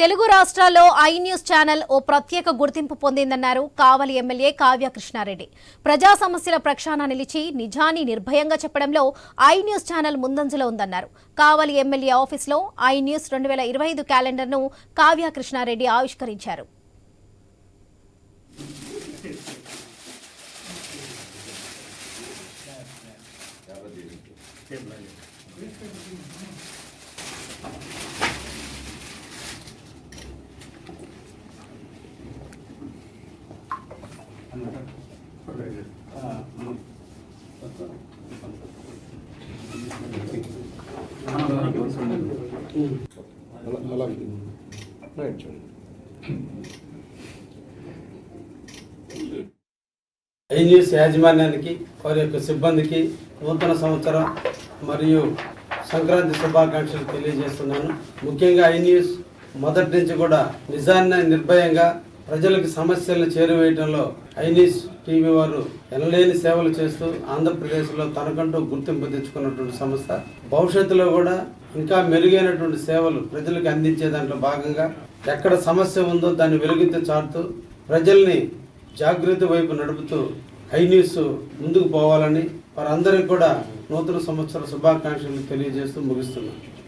తెలుగు రాష్ట్రాల్లో I news channel ఓ ప్రత్యేక గుర్తింపు పొందిందన్నారు కావలి ఎమ్మెల్యే కావ్య కృష్ణారెడ్డి. ప్రజా సమస్యల ప్రక్షాళన నిలిచి నిజాన్ని నిర్భయంగా చెప్పడంలో ఐ న్యూస్ ఛానల్ ముందంజలో ఉందన్నారు. కావలి ఎమ్మెల్యే ఆఫీస్లో ఐ న్యూస్ రెండు వేల ఇరవై ఐదు క్యాలెండర్ను కావ్య కృష్ణారెడ్డి ఆవిష్కరించారు. రైట్ చూడండి ఐ న్యూస్ యాజమాన్యానికి వారి యొక్క సిబ్బందికి నూతన సంవత్సరం మరియు సంక్రాంతి శుభాకాంక్షలు తెలియజేస్తున్నాను. ముఖ్యంగా ఐ న్యూస్ మొదటి నుంచి కూడా నిజాన్ని నిర్భయంగా ప్రజలకు సమస్యలను చేరువేయడంలో ఐనీస్ టీవీ వారు ఎనలేని సేవలు చేస్తూ ఆంధ్రప్రదేశ్లో తనకంటూ గుర్తింపు తెచ్చుకున్నటువంటి సంస్థ. భవిష్యత్తులో కూడా ఇంకా మెరుగైనటువంటి సేవలు ప్రజలకు అందించే దాంట్లో భాగంగా ఎక్కడ సమస్య ఉందో దాన్ని వెలుగుతూ చాటుతూ ప్రజల్ని జాగ్రత్త వైపు నడుపుతూ ఐనీస్ ముందుకు పోవాలని వారందరికీ కూడా నూతన సంవత్సర శుభాకాంక్షలు తెలియజేస్తూ ముగిస్తున్నాను.